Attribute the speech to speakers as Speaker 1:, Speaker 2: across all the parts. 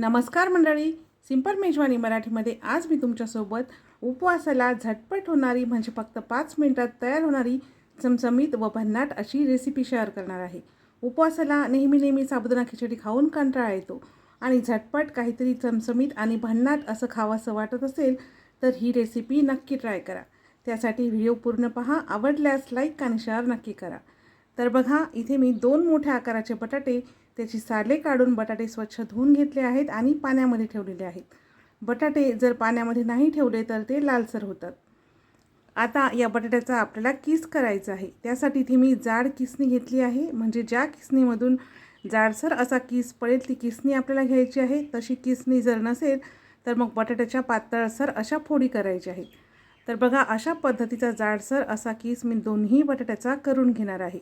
Speaker 1: नमस्कार मंडळी. सिंपल मेजवानी मराठीमध्ये आज मी तुमच्यासोबत उपवासाला झटपट होणारी म्हणजे फक्त पाच मिनिटात तयार होणारी चमचमीत व भन्नाट अशी रेसिपी शेअर करणार आहे. उपवासाला नेहमी नेहमी साबुदाणा खिचडी खाऊन कंटाळा येतो. आणि झटपट काहीतरी चमचमीत आणि भन्नाट असं खावंसं वाटत असेल तर ही रेसिपी नक्की ट्राय करा. त्यासाठी व्हिडिओ पूर्ण पहा आवडल्यास लाईक आणि शेअर नक्की करा. तर बघा इथे मी दोन मोठ्या आकाराचे बटाटे त्याची साले काढून बटाटे स्वच्छ धुवून घेतले आहेत आणि पाण्यामध्ये ठेवलेले आहेत. बटाटे जर पाण्यामध्ये नाही ठेवले तर ते लालसर होतात. आता या बटाट्याचा आपल्याला किस करायचा आहे? त्यासाठी इथे मी जाड किसणी घेतली आहे. म्हणजे ज्या किसणीमधून जाडसर असा किस पडेल ती किसणी आपल्याला घ्यायची आहे. तशी किसणी जर नसेल तर मग बटाट्याच्या पातळसर अशा फोडी करायच्या आहेत. तर बघा अशा पद्धतीचा जाडसर असा किस मी दोन्ही बटाट्याचा करून घेणार आहे.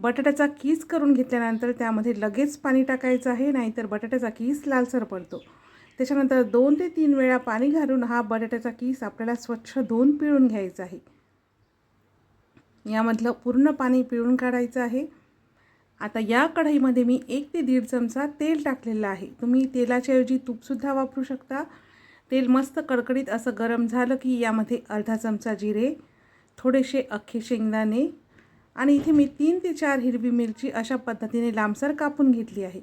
Speaker 1: बटाट्याचा कीस करून घेतल्यानंतर त्यामध्ये लगेच पाणी टाकायचं आहे नाहीतर बटाट्याचा कीस लालसर पडतो. त्याच्यानंतर दोन ते तीन वेळा पाणी घालून हा बटाट्याचा कीस आपल्याला स्वच्छ धुवून पिळून घ्यायचा आहे. यामधलं पूर्ण पाणी पिळून काढायचं आहे. आता या कढईमध्ये मी एक ते दीड चमचा तेल टाकलेलं आहे. तुम्ही तेलाच्याऐवजी तूपसुद्धा वापरू शकता. तेल मस्त कडकडीत असं गरम झालं की यामध्ये अर्धा चमचा जिरे थोडेसे अख्खे शेंगदाणे आणि इथे मी तीन ते चार हिरवी मिरची अशा पद्धतीने लांबसर कापून घेतली आहे.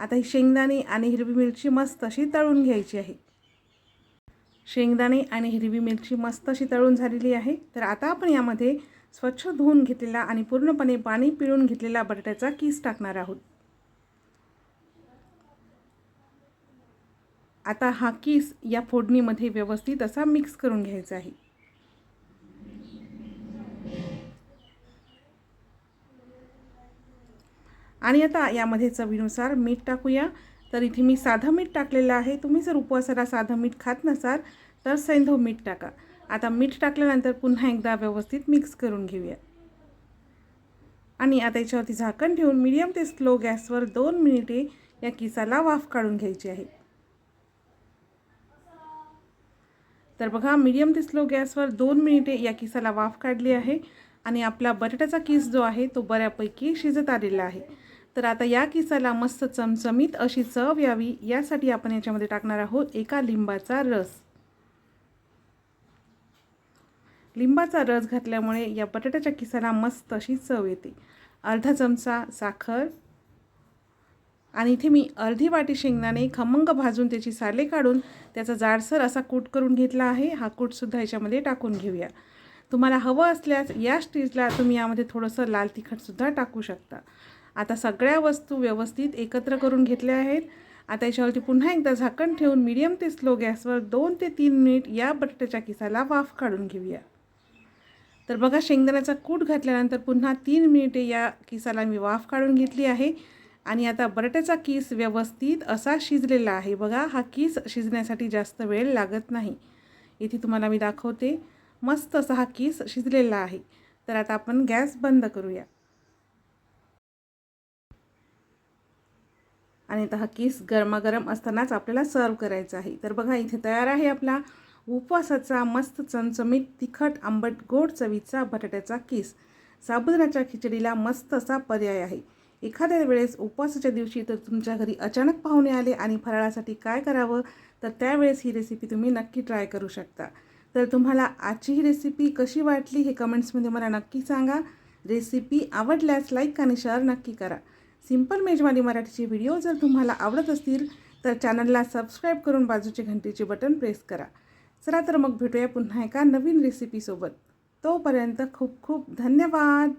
Speaker 1: आता ही शेंगदाणे आणि हिरवी मिरची मस्त अशी तळून घ्यायची आहे. शेंगदाणे आणि हिरवी मिरची मस्त अशी तळून झालेली आहे. तर आता आपण यामध्ये स्वच्छ धुवून घेतलेला आणि पूर्णपणे पाणी पिळून घेतलेला बटाट्याचा कीस टाकणार आहोत. आता हा कीस या फोडणीमध्ये व्यवस्थित असा मिक्स करून घ्यायचा आहे. आणि आता यामध्ये चवीनुसार मीठ टाकूया. तर इथे मी साधं मीठ टाकलेलं आहे. तुम्ही जर उपवासाला साधं मीठ खात नसाल तर सैंधव मीठ टाका. आता मीठ टाकल्यानंतर पुन्हा एकदा व्यवस्थित मिक्स करून घेऊया. आणि आता याच्यावरती झाकण ठेवून मीडियम ते स्लो गॅसवर दोन मिनिटे या किसाला वाफ काढून घ्यायची आहे. तर बघा मीडियम ते स्लो गॅसवर दोन मिनिटे या किसाला वाफ काढली आहे. आणि आपला बटाट्याचा किस जो आहे तो बऱ्यापैकी शिजत आलेला आहे. तर आता या किसाला मस्त चमचमीत अशी चव यावी यासाठी आपण याच्यामध्ये टाकणार आहोत एका लिंबाचा रस. लिंबाचा रस घातल्यामुळे या बटाट्याच्या किसाला मस्त अशी चव येते. अर्धा चमचा साखर. आणि इथे मी अर्धी वाटी शेंगदाणे खमंग भाजून त्याची साले काढून त्याचा जाडसर असा कूट करून घेतला आहे. हा कूटसुद्धा याच्यामध्ये टाकून घेऊया. तुम्हाला हवं असल्यास या स्टेजला तुम्ही यामध्ये थोडंसं लाल तिखटसुद्धा टाकू शकता. आता सगळ्या वस्तू व्यवस्थित एकत्र करून घेतल्या आहेत. आता याच्यावरती पुन्हा एकदा झाकण ठेवून मीडियम ते स्लो गॅसवर दोन ते तीन मिनिट या बटाट्याच्या किसाला वाफ काढून घेऊया. तर बघा शेंगदाण्याचा कूट घातल्यानंतर पुन्हा तीन मिनिटे या किसाला मी वाफ काढून घेतली आहे. आणि आता बटाट्याचा किस व्यवस्थित असा शिजलेला आहे बघा हा किस शिजण्यासाठी जास्त वेळ लागत नाही. इथे तुम्हाला मी दाखवते मस्त असा हा किस शिजलेला आहे. तर आता आपण गॅस बंद करूया. आणि आता हा किस गरमागरम असतानाच आपल्याला सर्व करायचा आहे. तर बघा इथे तयार आहे आपला उपवासाचा मस्त चमचमीत तिखट आंबट गोड चवीचा बटाट्याचा किस. साबुदाण्याच्या खिचडीला मस्त असा पर्याय आहे. एखाद्या वेळेस उपवासाच्या दिवशी तर तुमच्या घरी अचानक पाहुणे आले आणि फराळासाठी काय करावं? तर त्यावेळेस ही रेसिपी तुम्ही नक्की ट्राय करू शकता. तर तुम्हाला आजची ही रेसिपी कशी वाटली हे कमेंट्समध्ये मला नक्की सांगा. रेसिपी आवडल्यास लाईक आणि शेअर नक्की करा. सिंपल मेजवानी मराठीचे व्हिडिओ जर तुम्हाला आवडत असतील तर चॅनलला सबस्क्राईब करून बाजूचे घंटीचे बटन प्रेस करा. चला तर मग भेटूया पुन्हा एका नवीन रेसिपीसोबत तोपर्यंत खूप खूप धन्यवाद.